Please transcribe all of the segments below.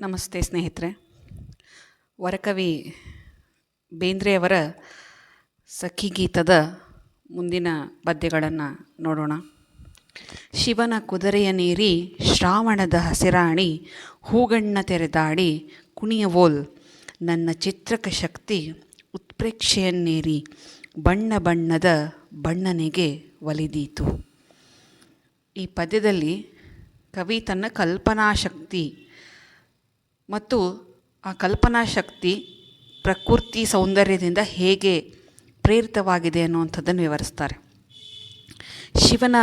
ನಮಸ್ತೆ ಸ್ನೇಹಿತರೆ. ವರಕವಿ ಬೇಂದ್ರೆಯವರ ಸಖಿ ಗೀತದ ಮುಂದಿನ ಪದ್ಯಗಳನ್ನು ನೋಡೋಣ. ಶಿವನ ಕುದುರೆಯ ನೀರಿ ಶ್ರಾವಣದ ಹಸಿರಾಣಿ, ಹೂಗಣ್ಣ ತೆರೆದಾಡಿ ಕುಣಿಯವೋಲ್ ನನ್ನ ಚಿತ್ರಕ ಶಕ್ತಿ ಉತ್ಪ್ರೇಕ್ಷೆಯನ್ನೇರಿ ಬಣ್ಣ ಬಣ್ಣದ ಬಣ್ಣನೆಗೆ ಒಲಿದೀತು. ಈ ಪದ್ಯದಲ್ಲಿ ಕವಿ ತನ್ನ ಕಲ್ಪನಾ ಶಕ್ತಿ ಮತ್ತು ಆ ಕಲ್ಪನಾ ಶಕ್ತಿ ಪ್ರಕೃತಿ ಸೌಂದರ್ಯದಿಂದ ಹೇಗೆ ಪ್ರೇರಿತವಾಗಿದೆ ಅನ್ನುವಂಥದ್ದನ್ನು ವಿವರಿಸ್ತಾರೆ. ಶಿವನ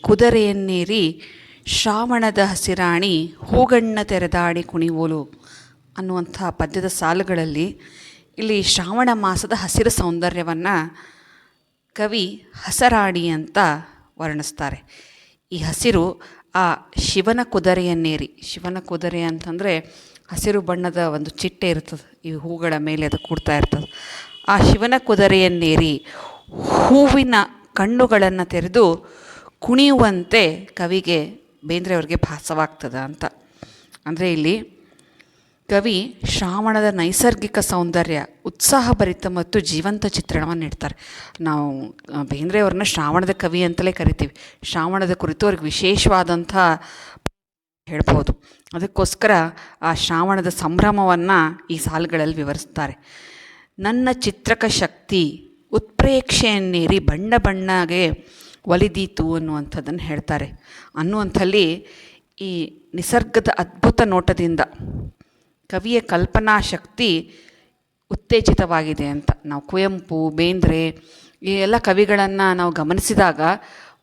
ಕುದುರೆಯನ್ನೇರಿ ಶ್ರಾವಣದ ಹಸಿರಾಣಿ ಹೂಗಣ್ಣ ತೆರೆದಾಡಿ ಕುಣಿವೋಲು ಅನ್ನುವಂಥ ಪದ್ಯದ ಸಾಲುಗಳಲ್ಲಿ ಇಲ್ಲಿ ಶ್ರಾವಣ ಮಾಸದ ಹಸಿರು ಸೌಂದರ್ಯವನ್ನು ಕವಿ ಹಸರಾಣಿ ಅಂತ ವರ್ಣಿಸ್ತಾರೆ. ಈ ಹಸಿರು ಆ ಶಿವನ ಕುದುರೆಯನ್ನೇರಿ, ಶಿವನ ಕುದುರೆ ಅಂತಂದರೆ ಹಸಿರು ಬಣ್ಣದ ಒಂದು ಚಿಟ್ಟೆ ಇರ್ತದೆ. ಈ ಹೂಗಳ ಮೇಲೆ ಅದು ಕೂಡ್ತಾ ಇರ್ತದೆ. ಆ ಶಿವನ ಕುದುರೆಯನ್ನೇರಿ ಹೂವಿನ ಕಣ್ಣುಗಳನ್ನು ತೆರೆದು ಕುಣಿಯುವಂತೆ ಕವಿಗೆ ಬೇಂದ್ರೆಯವ್ರಿಗೆ ಭಾಸವಾಗ್ತದೆ ಅಂತ. ಅಂದರೆ ಇಲ್ಲಿ ಕವಿ ಶ್ರಾವಣದ ನೈಸರ್ಗಿಕ ಸೌಂದರ್ಯ ಉತ್ಸಾಹಭರಿತ ಮತ್ತು ಜೀವಂತ ಚಿತ್ರಣವನ್ನು ನೀಡ್ತಾರೆ ನಾವು ಬೇಂದ್ರೆಯವ್ರನ್ನ ಶ್ರಾವಣದ ಕವಿ ಅಂತಲೇ ಕರಿತೀವಿ. ಶ್ರಾವಣದ ಕುರಿತು ಅವ್ರಿಗೆ ವಿಶೇಷವಾದಂಥ ಹೇಳ್ಬೋದು. ಅದಕ್ಕೋಸ್ಕರ ಆ ಶ್ರಾವಣದ ಸಂಭ್ರಮವನ್ನು ಈ ಸಾಲುಗಳಲ್ಲಿ ವಿವರಿಸ್ತಾರೆ. ನನ್ನ ಚಿತ್ರಕ ಶಕ್ತಿ ಉತ್ಪ್ರೇಕ್ಷೆಯನ್ನೇರಿ ಬಣ್ಣ ಬಣ್ಣಗೆ ಒಲಿದೀತು ಅನ್ನುವಂಥದ್ದನ್ನು ಹೇಳ್ತಾರೆ. ಅನ್ನುವಂಥಲ್ಲಿ ಈ ನಿಸರ್ಗದ ಅದ್ಭುತ ನೋಟದಿಂದ ಕವಿಯ ಕಲ್ಪನಾ ಶಕ್ತಿ ಉತ್ತೇಜಿತವಾಗಿದೆ ಅಂತ. ನಾವು ಕುವೆಂಪು, ಬೇಂದ್ರೆ ಈ ಎಲ್ಲ ಕವಿಗಳನ್ನು ನಾವು ಗಮನಿಸಿದಾಗ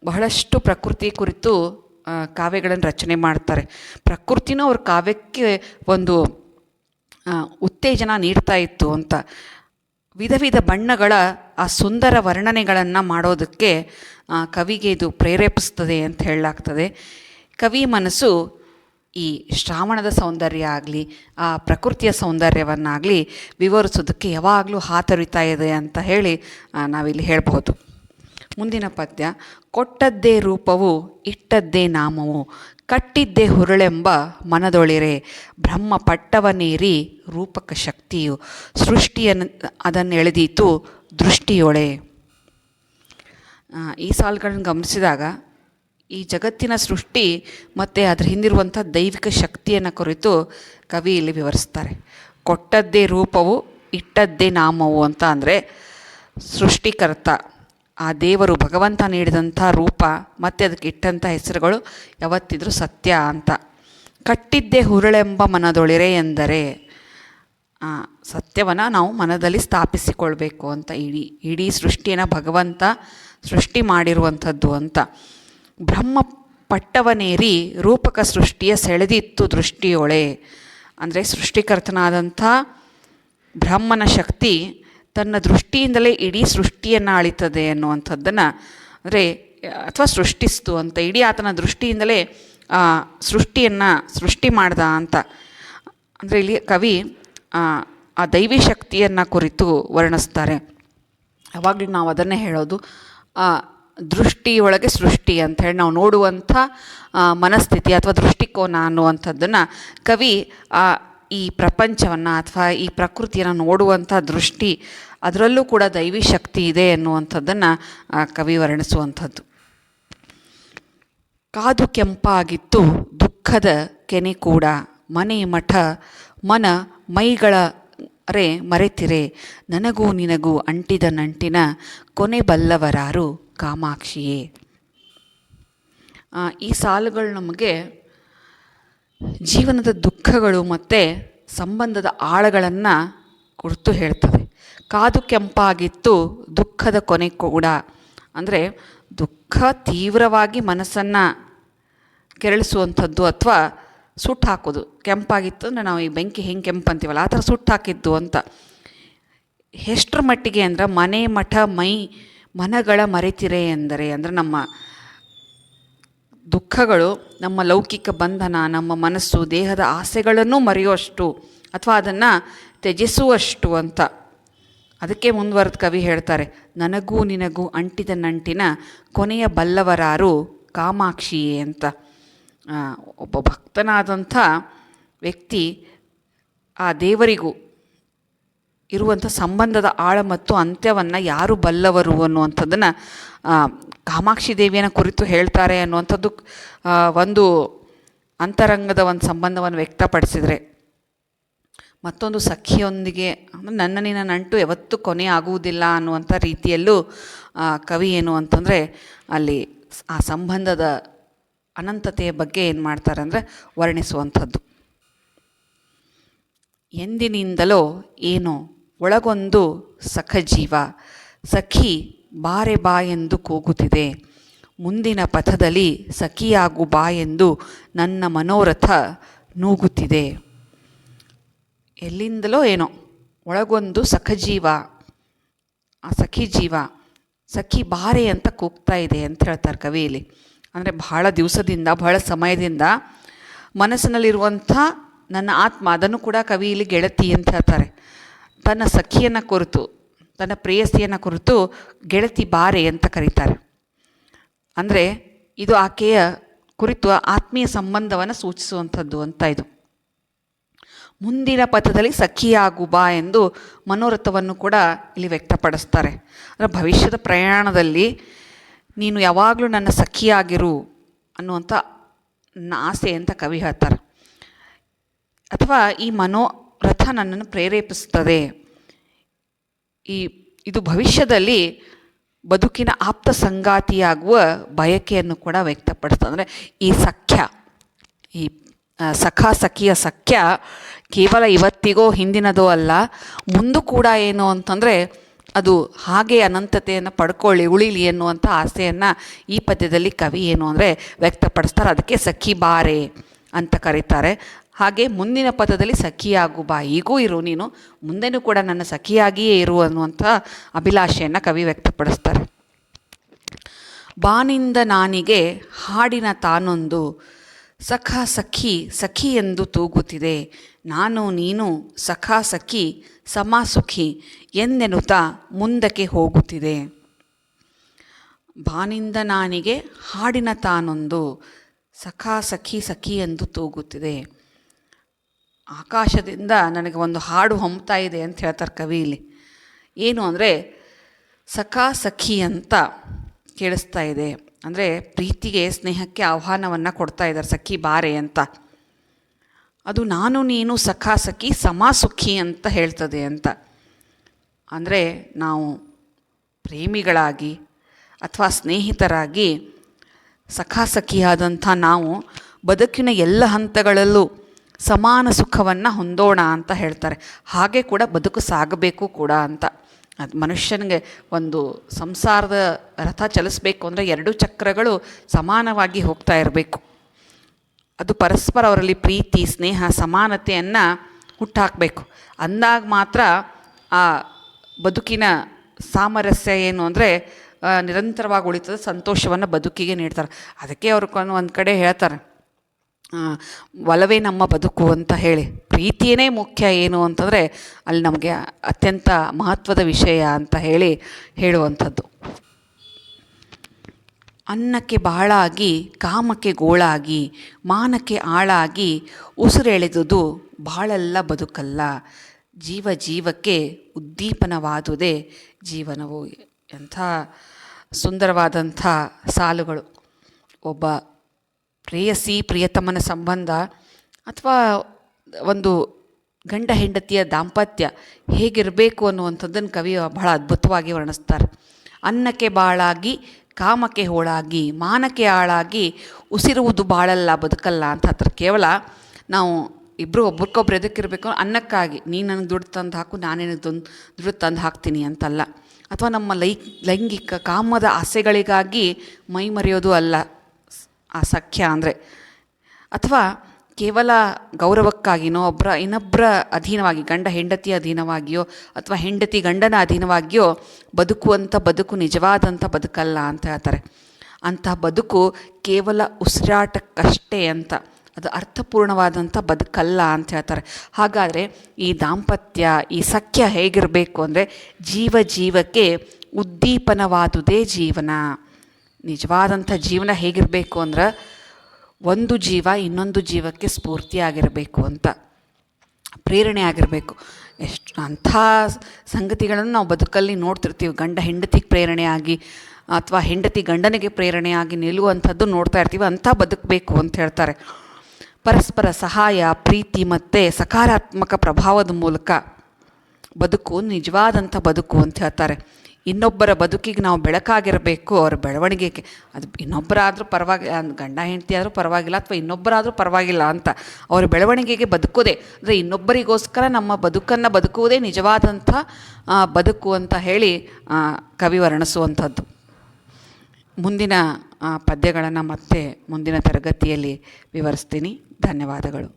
ಬಹಳಷ್ಟು ಪ್ರಕೃತಿ ಕುರಿತು ಕಾವ್ಯಗಳನ್ನು ರಚನೆ ಮಾಡ್ತಾರೆ. ಪ್ರಕೃತಿನೂ ಅವ್ರ ಕಾವ್ಯಕ್ಕೆ ಒಂದು ಉತ್ತೇಜನ ನೀಡ್ತಾ ಇತ್ತು ಅಂತ. ವಿಧ ವಿಧ ಬಣ್ಣಗಳ ಆ ಸುಂದರ ವರ್ಣನೆಗಳನ್ನು ಮಾಡೋದಕ್ಕೆ ಕವಿಗೆ ಇದು ಪ್ರೇರೇಪಿಸ್ತದೆ ಅಂತ ಹೇಳಲಾಗ್ತದೆ. ಕವಿ ಮನಸ್ಸು ಈ ಶ್ರಾವಣದ ಸೌಂದರ್ಯ ಆಗಲಿ, ಆ ಪ್ರಕೃತಿಯ ಸೌಂದರ್ಯವನ್ನಾಗಲಿ ವಿವರಿಸೋದಕ್ಕೆ ಯಾವಾಗಲೂ ಹಾತರಿತಾ ಇದೆ ಅಂತ ಹೇಳಿ ನಾವಿಲ್ಲಿ ಹೇಳ್ಬೋದು ಮುಂದಿನ ಪದ್ಯ, ಕೊಟ್ಟದ್ದೇ ರೂಪವು, ಇಟ್ಟದ್ದೇ ನಾಮವು, ಕಟ್ಟಿದ್ದೇ ಹುರುಳೆಂಬ ಮನದೊಳಿರೆ, ಬ್ರಹ್ಮ ಪಟ್ಟವನೇರಿ ರೂಪಕ ಶಕ್ತಿಯು ಸೃಷ್ಟಿಯನ್ನು ಅದನ್ನು ಎಳೆದೀತು ದೃಷ್ಟಿಯೊಳೆ. ಈ ಸಾಲುಗಳನ್ನು ಗಮನಿಸಿದಾಗ ಈ ಜಗತ್ತಿನ ಸೃಷ್ಟಿ ಮತ್ತು ಅದರ ಹಿಂದಿರುವಂಥ ದೈವಿಕ ಶಕ್ತಿಯನ್ನು ಕುರಿತು ಕವಿ ಇಲ್ಲಿ ವಿವರಿಸ್ತಾರೆ. ಕೊಟ್ಟದ್ದೇ ರೂಪವು, ಇಟ್ಟದ್ದೇ ನಾಮವು ಅಂತ ಅಂದರೆ ಸೃಷ್ಟಿಕರ್ತ. ಆ ದೇವರು ಭಗವಂತ ನೀಡಿದಂಥ ರೂಪ, ಮತ್ತು ಅದಕ್ಕೆ ಇಟ್ಟಂಥ ಹೆಸರುಗಳು ಯಾವತ್ತಿದ್ರೂ ಸತ್ಯ ಅಂತ. ಕಟ್ಟಿದ್ದೇ ಹುರುಳೆಂಬ ಮನದೊಳಿರೆ ಎಂದರೆ ಸತ್ಯವನ್ನು ನಾವು ಮನದಲ್ಲಿ ಸ್ಥಾಪಿಸಿಕೊಳ್ಬೇಕು ಅಂತ ಇಡೀ ಇಡೀ ಸೃಷ್ಟಿಯನ್ನು ಭಗವಂತ ಸೃಷ್ಟಿ ಮಾಡಿರುವಂಥದ್ದು ಅಂತ. ಬ್ರಹ್ಮ ಪಟ್ಟವನೇರಿ ರೂಪಕ ಸೃಷ್ಟಿಯ ಸೆಳೆದಿತ್ತು ದೃಷ್ಟಿಯೊಳೆ. ಅಂದರೆ ಸೃಷ್ಟಿಕರ್ತನಾದಂಥ ಬ್ರಹ್ಮನ ಶಕ್ತಿ ತನ್ನ ದೃಷ್ಟಿಯಿಂದಲೇ ಇಡೀ ಸೃಷ್ಟಿಯನ್ನು ಆಳಿತದೆ ಅನ್ನುವಂಥದ್ದನ್ನು ಅಂದರೆ ಅಥವಾ ಸೃಷ್ಟಿಸ್ತು ಅಂತ ಇಡೀ ಆತನ ದೃಷ್ಟಿಯಿಂದಲೇ ಸೃಷ್ಟಿಯನ್ನು ಸೃಷ್ಟಿ ಮಾಡ್ದ ಅಂತ. ಅಂದರೆ ಇಲ್ಲಿ ಕವಿ ಆ, ದೈವಿ ಶಕ್ತಿಯನ್ನು ಕುರಿತು ವರ್ಣಿಸ್ತಾರೆ. ಯಾವಾಗಲೂ ನಾವು ಅದನ್ನೇ ಹೇಳೋದು. ಆ, ದೃಷ್ಟಿಯೊಳಗೆ ಸೃಷ್ಟಿ ಅಂತ ಹೇಳಿ ನಾವು ನೋಡುವಂಥ ಮನಸ್ಥಿತಿ ಅಥವಾ ದೃಷ್ಟಿಕೋನ ಅನ್ನುವಂಥದ್ದನ್ನು ಕವಿ ಆ, ಈ ಪ್ರಪಂಚವನ್ನು ಅಥವಾ ಈ ಪ್ರಕೃತಿಯನ್ನು ನೋಡುವಂಥ ದೃಷ್ಟಿ ಅದರಲ್ಲೂ ಕೂಡ ದೈವಿ ಶಕ್ತಿ ಇದೆ ಎನ್ನುವಂಥದ್ದನ್ನು ಕವಿ ವರ್ಣಿಸುವಂಥದ್ದು. ಕಾದು ಕೆಂಪಾಗಿತ್ತು ದುಃಖದ ಕೆನೆ ಕೂಡ, ಮನೆ ಮಠ, ಮನ ಮೈಗಳ ರೇ ಮರೆತಿರೆ, ನನಗೂ ನಿನಗೂ ಅಂಟಿದ ನಂಟಿನ ಕೊನೆ ಬಲ್ಲವರಾರು ಕಾಮಾಕ್ಷಿಯೇ. ಈ ಸಾಲುಗಳು ನಮಗೆ ಜೀವನದ ದುಃಖಗಳು ಮತ್ತು ಸಂಬಂಧದ ಆಳಗಳನ್ನು ಕುರಿತು ಹೇಳ್ತದೆ ಕಾದು ಕೆಂಪಾಗಿತ್ತು ದುಃಖದ ಕೊನೆ ಕೂಡ. ಅಂದರೆ ದುಃಖ ತೀವ್ರವಾಗಿ ಮನಸ್ಸನ್ನು ಕೆರಳಿಸುವಂಥದ್ದು ಅಥವಾ ಸುಟ್ಟು ಹಾಕೋದು. ಕೆಂಪಾಗಿತ್ತು ಅಂದರೆ ನಾವು ಈ ಬೆಂಕಿ ಹೆಂಗೆ ಕೆಂಪು ಅಂತೀವಲ್ಲ ಆ ಥರ ಸುಟ್ಟು ಹಾಕಿದ್ದು ಅಂತ. ಎಷ್ಟರ ಮಟ್ಟಿಗೆ ಅಂದ್ರೆ ಮನೆ, ಮಠ, ಮೈ, ಮನಗಳ ಮರೆತಿರೆ ಎಂದರೆ, ಅಂದರೆ ನಮ್ಮ ದುಃಖಗಳು, ನಮ್ಮ ಲೌಕಿಕ ಬಂಧನ, ನಮ್ಮ ಮನಸ್ಸು, ದೇಹದ ಆಸೆಗಳನ್ನು ಮರೆಯುವಷ್ಟು ಅಥವಾ ಅದನ್ನು ತ್ಯಜಿಸುವಷ್ಟು ಅಂತ. ಅದಕ್ಕೆ ಮುಂದುವರೆದ ಕವಿ ಹೇಳ್ತಾರೆ, ನನಗೂ ನಿನಗೂ ಅಂಟಿದ ನಂಟಿನ ಕೊನೆಯ ಬಲ್ಲವರಾರು ಕಾಮಾಕ್ಷಿಯೇ ಅಂತ. ಒಬ್ಬ ಭಕ್ತನಾದಂಥ ವ್ಯಕ್ತಿ ಆ ದೇವರಿಗೂ ಇರುವಂಥ ಸಂಬಂಧದ ಆಳ ಮತ್ತು ಅಂತ್ಯವನ್ನು ಯಾರು ಬಲ್ಲವರು ಅನ್ನುವಂಥದ್ದನ್ನು ಕಾಮಾಕ್ಷಿ ದೇವಿಯನ್ನು ಕುರಿತು ಹೇಳ್ತಾರೆ ಅನ್ನುವಂಥದ್ದು ಒಂದು ಅಂತರಂಗದ ಒಂದು ಸಂಬಂಧವನ್ನು ವ್ಯಕ್ತಪಡಿಸಿದರೆ. ಮತ್ತೊಂದು ಸಖಿಯೊಂದಿಗೆ ನನ್ನ ನಿನ್ನ ನಂಟು ಯಾವತ್ತೂ ಕೊನೆ ಆಗುವುದಿಲ್ಲ ಅನ್ನುವಂಥ ರೀತಿಯಲ್ಲೂ ಕವಿ ಏನು ಅಂತಂದರೆ ಅಲ್ಲಿ ಆ ಸಂಬಂಧದ ಅನಂತತೆಯ ಬಗ್ಗೆ ಏನು ಮಾಡ್ತಾರೆ ಅಂದರೆ ವರ್ಣಿಸುವಂಥದ್ದು. ಎಂದಿನಿಂದಲೋ ಏನೋ ಒಳಗೊಂದು ಸಖಜೀವ. ಸಖಿ ಬಾರೆ ಬಾ ಎಂದು ಕೂಗುತ್ತಿದೆ. ಮುಂದಿನ ಪಥದಲ್ಲಿ ಸಖಿಯಾಗು ಬಾ ಎಂದು ನನ್ನ ಮನೋರಥ ನೂಗುತ್ತಿದೆ. ಎಲ್ಲಿಂದಲೋ ಏನೋ ಒಳಗೊಂದು ಸಖಜೀವ, ಆ ಸಖಿ ಜೀವ, ಸಖಿ ಬಾರೆ ಅಂತ ಕೂಗ್ತಾ ಇದೆ ಅಂತ ಹೇಳ್ತಾರೆ ಕವಿಯಲ್ಲಿ. ಅಂದರೆ ಬಹಳ ದಿವಸದಿಂದ, ಬಹಳ ಸಮಯದಿಂದ ಮನಸ್ಸಿನಲ್ಲಿರುವಂಥ ನನ್ನ ಆತ್ಮ, ಅದನ್ನು ಕೂಡ ಕವಿಯಲ್ಲಿ ಗೆಳತಿ ಅಂತ ಹೇಳ್ತಾರೆ. ತನ್ನ ಸಖಿಯನ್ನು ಕುರಿತು, ತನ್ನ ಪ್ರೇಯಸಿಯನ್ನು ಕುರಿತು ಗೆಳತಿ ಬಾರೆ ಅಂತ ಕರೀತಾರೆ. ಅಂದರೆ ಇದು ಆಕೆಯ ಕುರಿತು ಆತ್ಮೀಯ ಸಂಬಂಧವನ್ನು ಸೂಚಿಸುವಂಥದ್ದು ಅಂತ ಇದು. ಮುಂದಿನ ಪಥದಲ್ಲಿ ಸಖಿಯಾಗು ಬಾ ಎಂದು ಮನೋರಥವನ್ನು ಕೂಡ ಇಲ್ಲಿ ವ್ಯಕ್ತಪಡಿಸ್ತಾರೆ. ಅಂದರೆ ಭವಿಷ್ಯದ ಪ್ರಯಾಣದಲ್ಲಿ ನೀನು ಯಾವಾಗಲೂ ನನ್ನ ಸಖಿಯಾಗಿರು ಅನ್ನುವಂಥ ಆಸೆ ಅಂತ ಕವಿ ಹೇಳ್ತಾರೆ. ಅಥವಾ ಈ ಮನೋರಥ ನನ್ನನ್ನು ಪ್ರೇರೇಪಿಸುತ್ತದೆ. ಈ, ಇದು ಭವಿಷ್ಯದಲ್ಲಿ ಬದುಕಿನ ಆಪ್ತ ಸಂಗಾತಿಯಾಗುವ ಬಯಕೆಯನ್ನು ಕೂಡ ವ್ಯಕ್ತಪಡಿಸ್ತದೆ. ಅಂದರೆ ಈ ಸಖ್ಯ, ಈ ಸಖ ಸಖಿಯ ಸಖ್ಯ ಕೇವಲ ಇವತ್ತಿಗೋ ಹಿಂದಿನದೋ ಅಲ್ಲ, ಮುಂದೂ ಕೂಡ ಏನು ಅಂತಂದರೆ ಅದು ಹಾಗೆ ಅನಂತತೆಯನ್ನು ಪಡ್ಕೊಳ್ಳಿ, ಉಳಿಲಿ ಎನ್ನುವಂಥ ಆಸೆಯನ್ನು ಈ ಪದ್ಯದಲ್ಲಿ ಕವಿ ಏನು ಅಂದರೆ ವ್ಯಕ್ತಪಡಿಸ್ತಾರೆ. ಅದಕ್ಕೆ ಸಖಿ ಬಾರೆ ಅಂತ ಕರೀತಾರೆ. ಹಾಗೆ ಮುಂದಿನ ಪದದಲ್ಲಿ ಸಖಿಯಾಗು ಬಾ, ಈಗೂ ಇರು ನೀನು, ಮುಂದೆನೂ ಕೂಡ ನನ್ನ ಸಖಿಯಾಗಿಯೇ ಇರು ಅನ್ನುವಂಥ ಅಭಿಲಾಷೆಯನ್ನು ಕವಿ ವ್ಯಕ್ತಪಡಿಸ್ತಾರೆ. ಬಾನಿಂದ ನಾನಿಗೆ ಹಾಡಿನ ತಾನೊಂದು, ಸಖ ಸಖಿ ಸಖಿ ಎಂದು ತೂಗುತ್ತಿದೆ, ನಾನು ನೀನು ಸಖ ಸಖಿ ಸಮ ಸುಖಿ ಎಂದೆನುತ್ತಾ ಮುಂದಕ್ಕೆ ಹೋಗುತ್ತಿದೆ. ಬಾನಿಂದ ನಾನಿಗೆ ಹಾಡಿನ ತಾನೊಂದು, ಸಖ ಸಖಿ ಸಖಿ ಎಂದು ತೂಗುತ್ತಿದೆ. ಆಕಾಶದಿಂದ ನನಗೆ ಒಂದು ಹಾಡು ಹೊಮ್ತಾ ಇದೆ ಅಂತ ಹೇಳ್ತಾರೆ ಕವಿ ಇಲ್ಲಿ. ಏನು ಅಂದರೆ, ಸಖಾ ಸಖಿ ಅಂತ ಕೇಳಿಸ್ತಾ ಇದೆ. ಅಂದರೆ, ಪ್ರೀತಿಗೆ, ಸ್ನೇಹಕ್ಕೆ ಆಹ್ವಾನವನ್ನು ಕೊಡ್ತಾ ಇದ್ದಾರೆ ಸಖಿ ಬಾರೆ ಅಂತ. ಅದು ನಾನು ನೀನು ಸಖಾ ಸಖಿ ಸಮ ಸುಖಿ ಅಂತ ಹೇಳ್ತದೆ ಅಂತ. ಅಂದರೆ, ನಾವು ಪ್ರೇಮಿಗಳಾಗಿ ಅಥವಾ ಸ್ನೇಹಿತರಾಗಿ ಸಖಾಸಖಿಯಾದಂಥ ನಾವು ಬದುಕಿನ ಎಲ್ಲ ಹಂತಗಳಲ್ಲೂ ಸಮಾನ ಸುಖವನ್ನು ಹೊಂದೋಣ ಅಂತ ಹೇಳ್ತಾರೆ. ಹಾಗೆ ಕೂಡ ಬದುಕು ಸಾಗಬೇಕು ಕೂಡ ಅಂತ. ಅದು ಮನುಷ್ಯನಿಗೆ ಒಂದು ಸಂಸಾರದ ರಥ ಚಲಿಸಬೇಕು ಅಂದರೆ ಎರಡು ಚಕ್ರಗಳು ಸಮಾನವಾಗಿ ಹೋಗ್ತಾ ಇರಬೇಕು. ಅದು ಪರಸ್ಪರ ಅವರಲ್ಲಿ ಪ್ರೀತಿ, ಸ್ನೇಹ, ಸಮಾನತೆಯನ್ನು ಹುಟ್ಟಾಕಬೇಕು. ಅಂದಾಗ ಮಾತ್ರ ಆ ಬದುಕಿನ ಸಾಮರಸ್ಯ ಏನು ಅಂದರೆ ನಿರಂತರವಾಗಿ ಉಳಿತದೆ ಸಂತೋಷವನ್ನು ಬದುಕಿಗೆ ನೀಡ್ತಾರೆ. ಅದಕ್ಕೆ ಅವರು ಒಂದು ಕಡೆ ಹೇಳ್ತಾರೆ ಒಲವೇ ನಮ್ಮ ಬದುಕು ಅಂತ ಹೇಳಿ. ಪ್ರೀತಿಯೇ ಮುಖ್ಯ ಏನು ಅಂತಂದರೆ ಅಲ್ಲಿ ನಮಗೆ ಅತ್ಯಂತ ಮಹತ್ವದ ವಿಷಯ ಅಂತ ಹೇಳಿ ಹೇಳುವಂಥದ್ದು. ಅನ್ನಕ್ಕೆ ಬಾಳಾಗಿ, ಕಾಮಕ್ಕೆ ಗೋಳಾಗಿ, ಮಾನಕ್ಕೆ ಆಳಾಗಿ ಉಸಿರೆಳೆದುದು ಬಾಳೆಲ್ಲ ಬದುಕಲ್ಲ. ಜೀವ ಜೀವಕ್ಕೆ ಉದ್ದೀಪನವಾದುದೇ ಜೀವನವು ಎಂಥ ಸುಂದರವಾದಂಥ ಸಾಲುಗಳು. ಒಬ್ಬ ಪ್ರೇಯಸಿ, ಪ್ರಿಯತಮನ ಸಂಬಂಧ ಅಥವಾ ಒಂದು ಗಂಡ ಹೆಂಡತಿಯ ದಾಂಪತ್ಯ ಹೇಗಿರಬೇಕು ಅನ್ನುವಂಥದ್ದನ್ನು ಕವಿ ಬಹಳ ಅದ್ಭುತವಾಗಿ ವರ್ಣಿಸ್ತಾರೆ. ಅನ್ನಕ್ಕೆ ಬಾಳಾಗಿ, ಕಾಮಕ್ಕೆ ಹೋಳಾಗಿ, ಮಾನಕ್ಕೆ ಆಳಾಗಿ ಉಸಿರುವುದು ಬಾಳಲ್ಲ, ಬದುಕಲ್ಲ ಅಂತ ಹತ್ರ ಕೇವಲ ನಾವು ಇಬ್ಬರು ಒಬ್ರಿಗೊಬ್ರು ಎದಕ್ಕಿರಬೇಕು ಅನ್ನಕ್ಕಾಗಿ ನೀ ನನಗೆ ದುಡ್ಡು ತಂದು ಹಾಕು, ನಾನು ನಿನಗೆ ದುನ್, ದುಡ್ಡು ತಂದು ಹಾಕ್ತೀನಿ ಅಂತಲ್ಲ. ಅಥವಾ ನಮ್ಮ ಲೈ, ಲೈಂಗಿಕ ಕಾಮದ ಆಸೆಗಳಿಗಾಗಿ ಮೈ ಮರೆಯೋದು ಅಲ್ಲ. ಆ ಸಖ್ಯ ಅಂದರೆ, ಅಥವಾ ಕೇವಲ ಗೌರವಕ್ಕಾಗಿನೋ ಒಬ್ಬರ ಇನ್ನೊಬ್ಬರ ಅಧೀನವಾಗಿ, ಗಂಡ ಹೆಂಡತಿಯ ಅಧೀನವಾಗಿಯೋ, ಅಥವಾ ಹೆಂಡತಿ ಗಂಡನ ಅಧೀನವಾಗಿಯೋ ಬದುಕುವಂಥ ಬದುಕು ನಿಜವಾದಂಥ ಬದುಕಲ್ಲ ಅಂತ ಹೇಳ್ತಾರೆ. ಅಂತಹ ಬದುಕು ಕೇವಲ ಉಸಿರಾಟಕ್ಕಷ್ಟೇ ಅಂತ, ಅದು ಅರ್ಥಪೂರ್ಣವಾದಂಥ ಬದುಕಲ್ಲ ಅಂತ ಹೇಳ್ತಾರೆ. ಹಾಗಾದರೆ ಈ ದಾಂಪತ್ಯ, ಈ ಸಖ್ಯ ಹೇಗಿರಬೇಕು ಅಂದರೆ, ಜೀವ ಜೀವಕ್ಕೆ ಉದ್ದೀಪನವಾದುದೇ ಜೀವನ. ನಿಜವಾದಂಥ ಜೀವನ ಹೇಗಿರಬೇಕು ಅಂದ್ರೆ ಒಂದು ಜೀವ ಇನ್ನೊಂದು ಜೀವಕ್ಕೆ ಸ್ಫೂರ್ತಿಯಾಗಿರಬೇಕು ಅಂತ, ಪ್ರೇರಣೆ ಆಗಿರಬೇಕು. ಎಷ್ಟು ಅಂಥ ಸಂಗತಿಗಳನ್ನು ನಾವು ಬದುಕಲ್ಲಿ ನೋಡ್ತಿರ್ತೀವಿ. ಗಂಡ ಹೆಂಡತಿಗೆ ಪ್ರೇರಣೆಯಾಗಿ ಅಥವಾ ಹೆಂಡತಿ ಗಂಡನಿಗೆ ಪ್ರೇರಣೆಯಾಗಿ ನಿಲ್ಲುವಂಥದ್ದು ನೋಡ್ತಾ ಇರ್ತೀವಿ. ಅಂಥ ಬದುಕಬೇಕು ಅಂತ ಹೇಳ್ತಾರೆ. ಪರಸ್ಪರ ಸಹಾಯ, ಪ್ರೀತಿ ಮತ್ತು ಸಕಾರಾತ್ಮಕ ಪ್ರಭಾವದ ಮೂಲಕ ಬದುಕು ನಿಜವಾದಂಥ ಬದುಕು ಅಂತ ಹೇಳ್ತಾರೆ. ಇನ್ನೊಬ್ಬರ ಬದುಕಿಗೆ ನಾವು ಬೆಳಕಾಗಿರಬೇಕು, ಅವ್ರ ಬೆಳವಣಿಗೆಗೆ. ಅದು ಇನ್ನೊಬ್ಬರಾದರೂ ಪರವಾಗಿ ಗಂಡ, ಹೆಂಡತಿ ಆದರೂ ಪರವಾಗಿಲ್ಲ ಅಥವಾ ಇನ್ನೊಬ್ಬರಾದರೂ ಪರವಾಗಿಲ್ಲ ಅಂತ ಅವರ ಬೆಳವಣಿಗೆಗೆ ಬದುಕೋದೇ ಅಂದರೆ ಇನ್ನೊಬ್ಬರಿಗೋಸ್ಕರ ನಮ್ಮ ಬದುಕನ್ನು ಬದುಕುವುದೇ ನಿಜವಾದಂಥ ಬದುಕು ಅಂತ ಹೇಳಿ ಕವಿ ವರ್ಣಿಸುವಂಥದ್ದು. ಮುಂದಿನ ಪದ್ಯಗಳನ್ನು ಮತ್ತೆ ಮುಂದಿನ ತರಗತಿಯಲ್ಲಿ ವಿವರಿಸ್ತೀನಿ. ಧನ್ಯವಾದಗಳು.